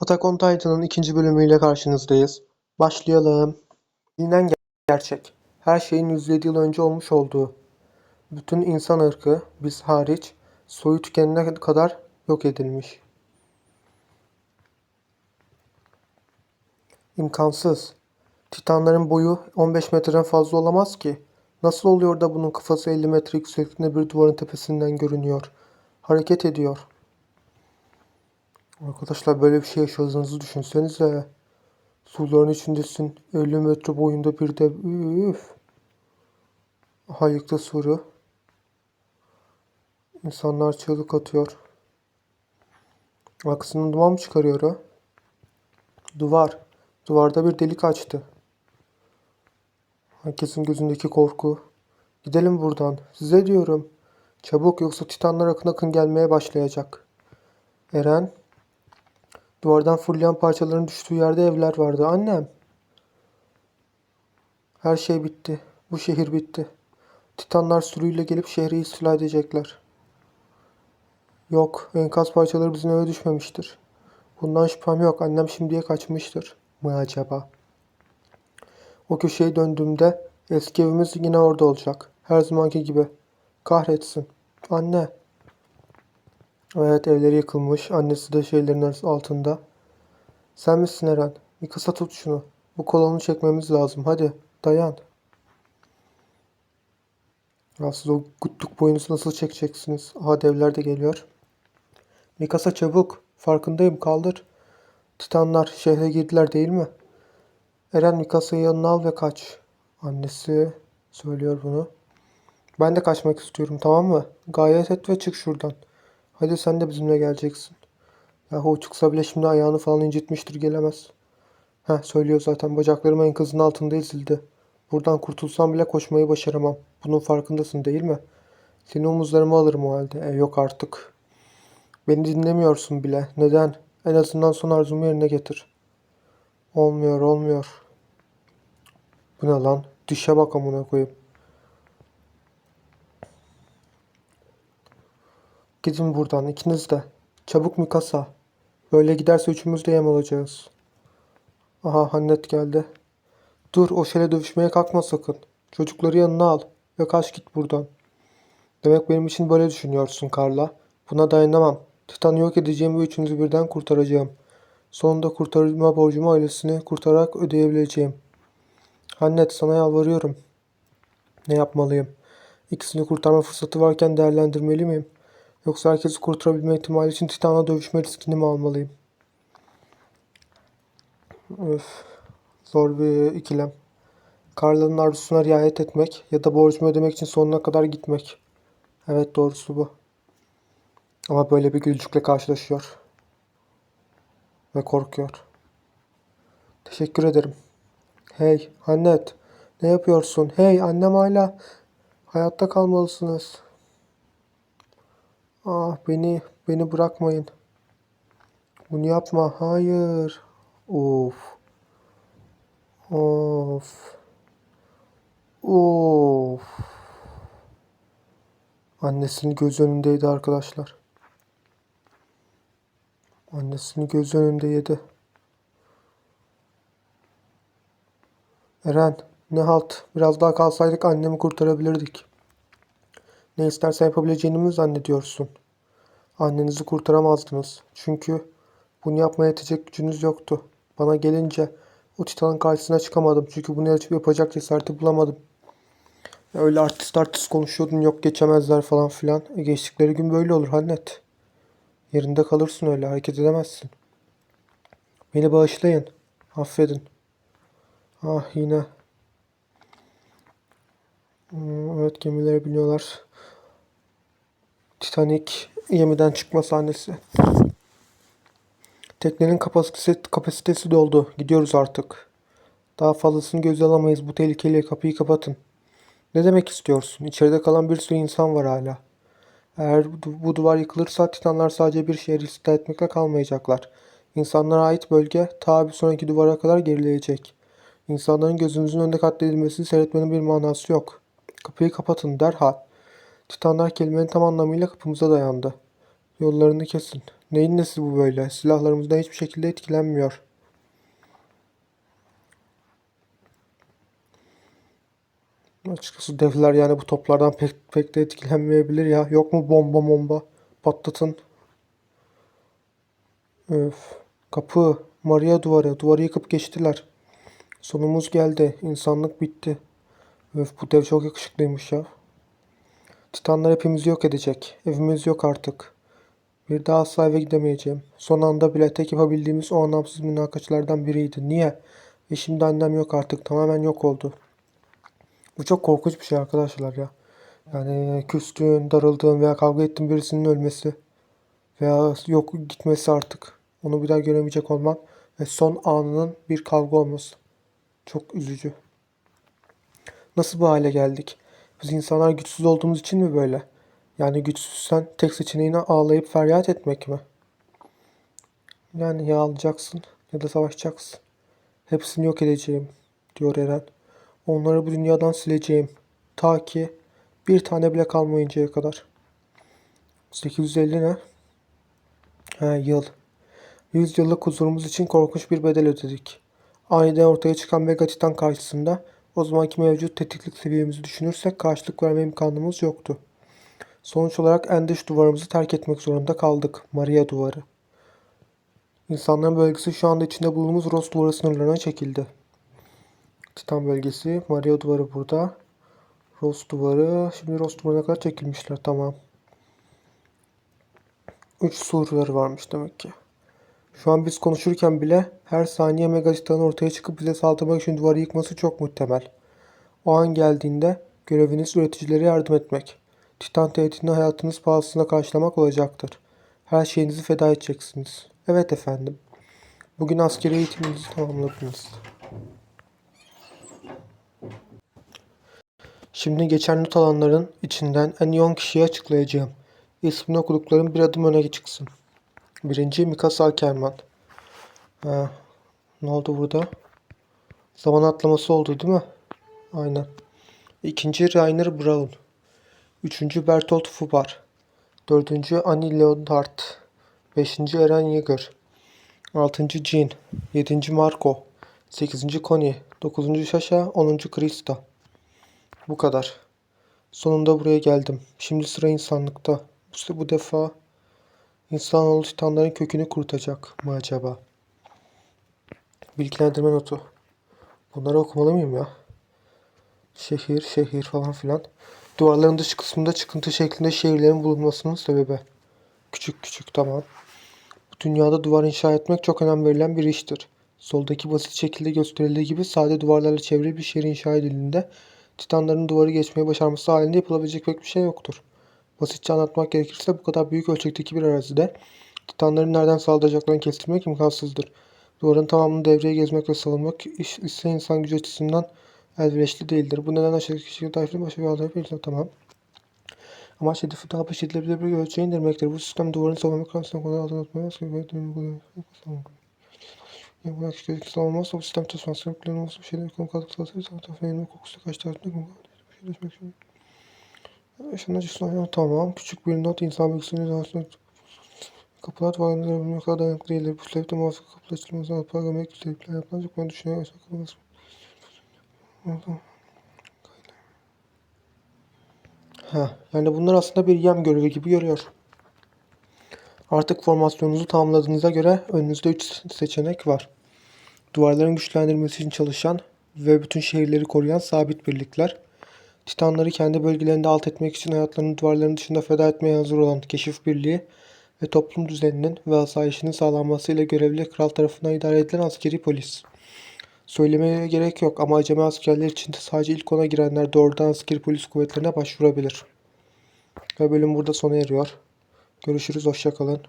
Attack on Titan'ın ikinci bölümüyle karşınızdayız. Başlayalım. Bilinen ger- gerçek. Her şeyin 107 yıl önce olmuş olduğu. Bütün insan ırkı, biz hariç, soyu tükenene kadar yok edilmiş. İmkansız. Titanların boyu 15 metreden fazla olamaz ki. Nasıl oluyor da bunun kafası 50 metre yüksekliğinde bir duvarın tepesinden görünüyor? Hareket ediyor. Arkadaşlar böyle bir şey yaşadığınızı düşünsenize. Suların içindesin. 50 metre boyunda bir de üf. Aha yıktı suru. İnsanlar çığlık atıyor. Aksının duman mı çıkarıyor o? Duvar. Duvarda bir delik açtı. Herkesin gözündeki korku. Gidelim buradan. Size diyorum. Çabuk yoksa titanlar akın akın gelmeye başlayacak. Eren. Duvardan fırlayan parçaların düştüğü yerde evler vardı. Annem. Her şey bitti. Bu şehir bitti. Titanlar sürüyle gelip şehri istila edecekler. Yok, enkaz parçaları bizim eve düşmemiştir. Bundan şüphem yok. Annem şimdiye kaçmıştır. Mı acaba? O köşeye döndüğümde eski evimiz yine orada olacak. Her zamanki gibi. Kahretsin. Anne. Evet evleri yıkılmış. Annesi de şeylerin altında. Sen misin Eren? Bir kısa tut şunu. Bu kolonu çekmemiz lazım. Hadi dayan. Ya o guttuk boyunuzu nasıl çekeceksiniz? Aha devler de geliyor. Mikasa çabuk. Farkındayım kaldır. Titanlar şehre girdiler değil mi? Eren Mikasa'yı yanına al ve kaç. Annesi söylüyor bunu. Ben de kaçmak istiyorum tamam mı? Gayret et ve çık şuradan. Hadi sen de bizimle geleceksin. Yahu çıksa bile şimdi ayağını falan incitmiştir gelemez. Heh söylüyor zaten bacaklarım enkazın altında ezildi. Buradan kurtulsam bile koşmayı başaramam. Bunun farkındasın değil mi? Seni omuzlarıma alırım o halde. E yok artık. Beni dinlemiyorsun bile. Neden? En azından son arzumu yerine getir. Olmuyor olmuyor. Bu ne lan? Dişe bak amına koyayım. Gidin buradan ikiniz de. Çabuk Mikasa. Böyle giderse üçümüz de yem olacağız. Aha Hannet geldi. Dur o şeyle dövüşmeye kalkma sakın. Çocukları yanına al ve kaç git buradan. Demek benim için böyle düşünüyorsun Karla. Buna dayanamam. Titan'ı yok edeceğim ve üçünüzü birden kurtaracağım. Sonunda kurtarma borcumu ailesini kurtararak ödeyebileceğim. Hannet sana yalvarıyorum. Ne yapmalıyım? İkisini kurtarma fırsatı varken değerlendirmeli miyim? Yoksa herkesi kurtarabilme ihtimali için Titan'la dövüşme riskini mi almalıyım? Öf. Zor bir ikilem. Karla'nın arzusuna riayet etmek ya da borcumu ödemek için sonuna kadar gitmek. Evet doğrusu bu. Ama böyle bir gülcükle karşılaşıyor. Ve korkuyor. Teşekkür ederim. Hey Hannet. Ne yapıyorsun? Hey annem hala. Hayatta kalmalısınız. Ah beni, beni bırakmayın. Bunu yapma. Hayır. Of. Of. Of. Annesinin göz önündeydi arkadaşlar. Annesini göz önünde yedi. Eren, ne halt? Biraz daha kalsaydık annemi kurtarabilirdik. Ne istersen yapabileceğini mi zannediyorsun? Annenizi kurtaramazdınız. Çünkü bunu yapmaya yetecek gücünüz yoktu. Bana gelince o titanın karşısına çıkamadım. Çünkü bunu yapacak cesareti bulamadım. Öyle artist artist konuşuyordun yok geçemezler falan filan. E geçtikleri gün böyle olur Hannet. Yerinde kalırsın öyle hareket edemezsin. Beni bağışlayın. Affedin. Ah yine. Hmm, Evet gemileri biniyorlar. Titanic gemiden çıkma sahnesi. Teknenin kapasitesi, kapasitesi doldu. Gidiyoruz artık. Daha fazlasını göze alamayız. Bu tehlikeli kapıyı kapatın. Ne demek istiyorsun? İçeride kalan bir sürü insan var hala. Eğer bu duvar yıkılırsa Titanlar sadece bir şehri istila etmekle kalmayacaklar. İnsanlara ait bölge ta bir sonraki duvara kadar gerileyecek. İnsanların gözümüzün önünde katledilmesini seyretmenin bir manası yok. Kapıyı kapatın derhal. Titanlar kelimenin tam anlamıyla kapımıza dayandı. Yollarını kesin. Neyin nesi bu böyle? Silahlarımızdan hiçbir şekilde etkilenmiyor. Açıkçası devler yani bu toplardan pek, pek de etkilenmeyebilir ya. Yok mu bomba bomba? Patlatın. Öf. Kapı. Maria duvarı. Duvarı yıkıp geçtiler. Sonumuz geldi. İnsanlık bitti. Öf bu dev çok yakışıklıymış ya. Titanlar hepimizi yok edecek. Evimiz yok artık. Bir daha asla eve gidemeyeceğim. Son anda bile tek yapabildiğimiz o anlamsız münakaşalardan biriydi. Niye? E şimdi annem yok artık. Tamamen yok oldu. Bu çok korkunç bir şey arkadaşlar ya. Yani küstüğün, darıldığın veya kavga ettiğin birisinin ölmesi veya yok gitmesi artık. Onu bir daha göremeyecek olman ve son anının bir kavga olması. Çok üzücü. Nasıl bu hale geldik? Biz insanlar güçsüz olduğumuz için mi böyle? Yani güçsüzsen tek seçeneğine ağlayıp feryat etmek mi? Yani ya alacaksın ya da savaşacaksın. Hepsini yok edeceğim diyor Eren. Onları bu dünyadan sileceğim. Ta ki bir tane bile kalmayıncaya kadar. 850 ne? Ha yıl. 100 yıllık huzurumuz için korkunç bir bedel ödedik. Aniden ortaya çıkan Mega Titan karşısında o zamanki mevcut tetiklik seviyemizi düşünürsek karşılık verme imkanımız yoktu. Sonuç olarak en dış duvarımızı terk etmek zorunda kaldık. Maria duvarı. İnsanların bölgesi şu anda içinde bulunduğumuz Ross duvarı sınırlarına çekildi. Titan bölgesi. Maria duvarı burada. Ross duvarı. Şimdi Ross duvarına kadar çekilmişler. Tamam. 3 surları varmış demek ki. Şu an biz konuşurken bile her saniye Megacitan'ın ortaya çıkıp bize saldırmak için duvarı yıkması çok muhtemel. O an geldiğinde göreviniz üreticilere yardım etmek. Titan tehditini hayatınız pahasına karşılamak olacaktır. Her şeyinizi feda edeceksiniz. Evet efendim. Bugün askeri eğitiminizi tamamladınız. Şimdi geçen not alanların içinden en 10 kişiyi açıklayacağım. İsmini okuduklarım bir adım öne çıksın. Birinci Mikasa Akerman. Ha, ne oldu burada? Zaman atlaması oldu değil mi? Aynen. İkinci Rainer Brown. Üçüncü Bertolt Fubar. Dördüncü Annie Leonhardt. Beşinci Eren Yeager. Altıncı Jean. Yedinci Marco. Sekizinci Connie. Dokuzuncu Sasha. Onuncu Krista. Bu kadar. Sonunda buraya geldim. Şimdi sıra insanlıkta. Bu, bu defa insanoğlu titanların kökünü kurutacak mı acaba? Bilgilendirme notu. Bunları okumalı mıyım ya? Şehir, şehir falan filan. Duvarların dış kısmında çıkıntı şeklinde şehirlerin bulunmasının sebebi. Küçük küçük tamam. Bu dünyada duvar inşa etmek çok önem verilen bir iştir. Soldaki basit şekilde gösterildiği gibi sade duvarlarla çevrili bir şehir inşa edildiğinde Titanların duvarı geçmeyi başarması halinde yapılabilecek pek bir şey yoktur. Basitçe anlatmak gerekirse bu kadar büyük ölçekteki bir arazide Titanların nereden saldıracaklarını kestirmek imkansızdır. Duvarın tamamını devreye gezmek ve savunmak iş, ise insan gücü açısından elverişli değildir. Bu nedenle aşağıdaki kişilik tayfını başa bir adayı bir tamam. Amaç hedefi daha basit edilebilir bir ölçüye indirmektir. Bu sistem duvarın savunma karşısında kolay altına tutmaya ve Yapılan kişilik savunmazsa bu sistem çalışmaz. Olsa bir şeyler konu kaldık sağlatır. Zaten feninin kokusu kaç tarafında konu kaldık. Bir şey değişmek için. Yaşanan cisnafyan tamam. Küçük bir not insan bilgisinin rahatsız Kapılar varlığında ne kadar dayanıklı değildir. Bu sebepte muvaffak kapı açılması alpar gömek sebepler yapmaz. Yok ben düşünüyorum. Yaşa kapılması. Ha, yani bunlar aslında bir yem görevi gibi görüyor. Artık formasyonunuzu tamamladığınıza göre önünüzde 3 seçenek var. Duvarların güçlendirilmesi için çalışan ve bütün şehirleri koruyan sabit birlikler. Titanları kendi bölgelerinde alt etmek için hayatlarını duvarların dışında feda etmeye hazır olan keşif birliği ve toplum düzeninin ve asayişinin sağlanmasıyla görevli kral tarafından idare edilen askeri polis. Söylemeye gerek yok ama acemi askerler için de sadece ilk ona girenler doğrudan askeri polis kuvvetlerine başvurabilir. Ve bölüm burada sona eriyor. Görüşürüz, hoşçakalın.